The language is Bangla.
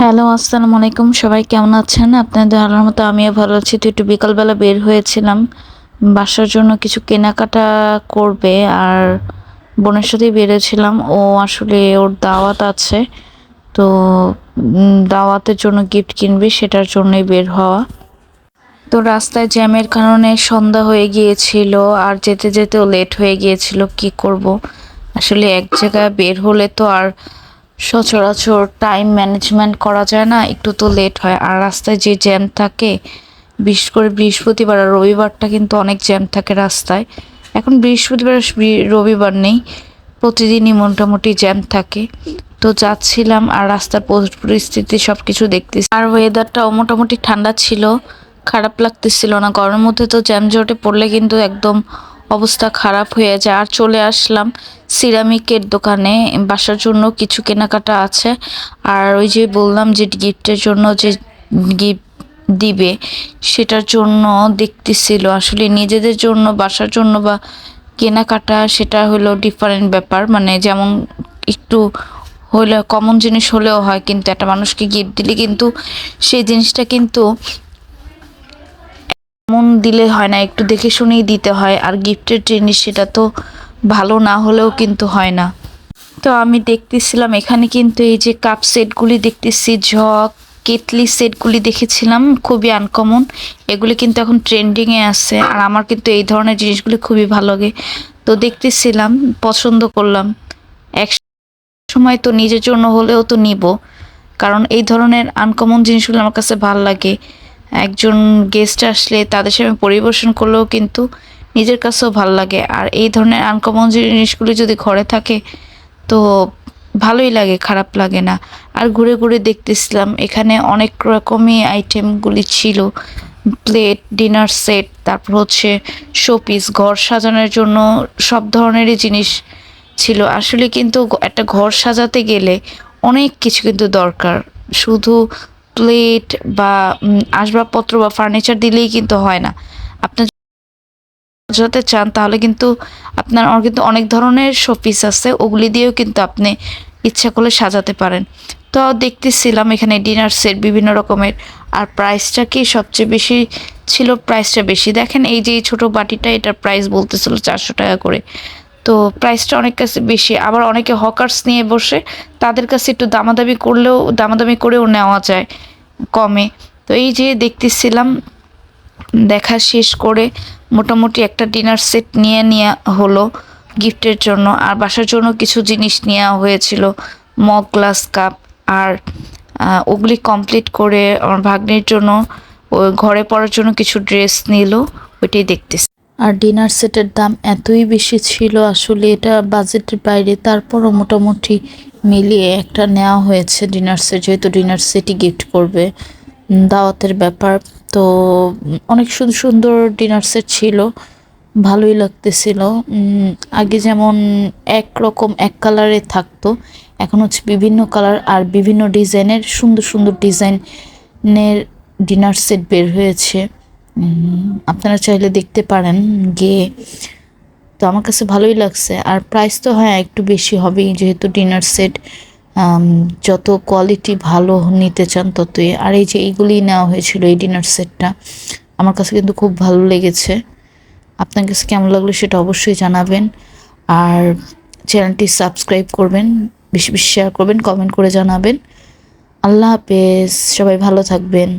হ্যালো, আসসালামু আলাইকুম। সবাই কেমন আছেন? আপনাদের আল্লাহর মতো আমিও ভালো আছি। তো একটু বিকালবেলা বের হয়েছিলাম। বাসার জন্য কিছু কেনাকাটা করবে আর বোনের সাথেই বেরিয়েছিলাম। ও আসলে ওর দাওয়াত আছে। তো দাওয়াতের জন্য গিফট কিনবে, সেটার জন্যই বের হওয়া। তো রাস্তায় জ্যামের কারণে সন্ধ্যা হয়ে গিয়েছিল আর যেতে যেতেও লেট হয়ে গিয়েছিল। কি করব? আসলে এক জায়গায় বের হলে তো আর সচরাচর টাইম ম্যানেজমেন্ট করা যায় না, একটু তো লেট হয়। আর রাস্তায় যে জ্যাম থাকে, বিশেষ করে বৃহস্পতিবার আর রবিবারটা কিন্তু অনেক জ্যাম থাকে রাস্তায়। এখন বৃহস্পতিবার রবিবার নেই, প্রতিদিনই মোটামুটি জ্যাম থাকে। তো যাচ্ছিলাম আর রাস্তার পরিস্থিতি সব কিছু দেখতেছি। আর ওয়েদারটাও মোটামুটি ঠান্ডা ছিল, খারাপ লাগতেছিল না। গরমের মধ্যে তো জ্যাম জটে পড়লে কিন্তু একদম অবস্থা খারাপ হয়ে যায়। আর চলে আসলাম সিরামিকের দোকানে। বাসার জন্য কিছু কেনাকাটা আছে। আর ওই যে বললাম যে গিফটের জন্য যে গিফট দিবে, সেটার জন্য দেখতেছিল। আসলে নিজেদের জন্য, বাসার জন্য বা কেনাকাটা, সেটা হলো ডিফারেন্ট ব্যাপার। মানে যেমন একটু হলে কমন জিনিস হলেও হয়, কিন্তু একটা মানুষকে গিফট দিলে কিন্তু সেই জিনিসটা কিন্তু মন দিলে হয় না, একটু দেখে শুনেই দিতে হয়। আর গিফটের জিনিস সেটা তো ভালো না হলেও কিন্তু হয় না। তো আমি দেখতেছিলাম, এখানে কিন্তু এই যে কাপ সেটগুলি দেখতেছি ঝক কেটলি সেটগুলি দেখেছিলাম, খুবই আনকমন এগুলি কিন্তু এখন ট্রেন্ডিংয়ে আছে, আর আমার কিন্তু এই ধরনের জিনিসগুলি খুবই ভালো লাগে। তো দেখতেছিলাম, পছন্দ করলাম। এক সময় তো নিজের জন্য হলেও তো নিব, কারণ এই ধরনের আনকমন জিনিসগুলো আমার কাছে ভালো লাগে। একজন গেস্ট আসলে তাদের সামনে পরিবেশন করলেও কিন্তু নিজের কাছেও ভালো লাগে। আর এই ধরনের আনকমন জিনিসগুলি যদি ঘরে থাকে, তো ভালোই লাগে, খারাপ লাগে না। আর ঘুরে ঘুরে দেখতেছিলাম, এখানে অনেক রকমই আইটেমগুলি ছিল। প্লেট ডিনার সেট তারপর হচ্ছে শোপিস ঘর সাজানোর জন্য সব ধরনেরই জিনিস ছিল। আসলে কিন্তু একটা ঘর সাজাতে গেলে অনেক কিছু কিন্তু দরকার। শুধু প্লেট বা আসবাবপত্র বা ফার্নিচার দিলেই কিন্তু হয় না। আপনার সাজাতে চান তাহলে কিন্তু আপনার কিন্তু অনেক ধরনের শোপিস আছে, ওগুলি দিয়েও কিন্তু আপনি ইচ্ছা করলে সাজাতে পারেন। তো দেখতেছিলাম এখানে ডিনার সেট বিভিন্ন রকমের, আর প্রাইসটা কি সবচেয়ে বেশি ছিল? প্রাইসটা বেশি। দেখেন এই যে ছোট বাটিটা, এটার প্রাইস বলতেছিল চারশো টাকা করে। তো প্রাইসটা অনেক কাছে বেশি। আবার অনেকে হকার্স নিয়ে বসে তাদের কাছে একটু দামাদামি করলেও, দামাদামি করেও নেওয়া যায়। কমে। তো এই যে দেখতেছিলাম, দেখা শেষ করে মোটামুটি একটা ডিনার সেট নিয়ে নেওয়া হলো গিফটের জন্য। আর বাসার জন্য কিছু জিনিস নেওয়া হয়েছিল, মগ গ্লাস কাপ আর ওগুলি কমপ্লিট করে আমার ভাগ্নির জন্য, ও ঘরে পড়ার জন্য কিছু ড্রেস নিল, ওইটাই দেখতেছি। আর ডিনার সেটের দাম এতই বেশি ছিল, আসলে এটা বাজেটের বাইরে। তারপরও মোটামুটি মিলিয়ে একটা নেওয়া হয়েছে ডিনার সেট যেহেতু ডিনার সেটই গিফট করবে। দাওয়াতের ব্যাপার। তো অনেক সুন্দর সুন্দর ডিনার সেট ছিল, ভালোই লাগতেছিল। আগে যেমন এক রকম এক কালারে থাকতো, এখন হচ্ছে বিভিন্ন কালার আর বিভিন্ন ডিজাইনের সুন্দর সুন্দর ডিজাইনের ডিনার সেট বের হয়েছে। আপনারা চাইলে দেখতে পারেন গিয়ে। তো আমার কাছে ভালোই লাগছে। আর প্রাইস তো হ্যাঁ একটু বেশি হবেই যেহেতু ডিনার সেট যত কোয়ালিটি ভালো নিতে চান ততই। আর এই যে এইগুলি নেওয়া হয়েছিল এই ডিনার সেটটা আমার কাছে কিন্তু খুব ভালো লেগেছে। আপনার কাছে কেমন লাগল সেটা অবশ্যই জানাবেন। আর চ্যানেলটি সাবস্ক্রাইব করবেন, বেশি বেশি শেয়ার করবেন কমেন্ট করে জানাবেন। আল্লাহ হাফেজ, সবাই ভালো থাকবেন।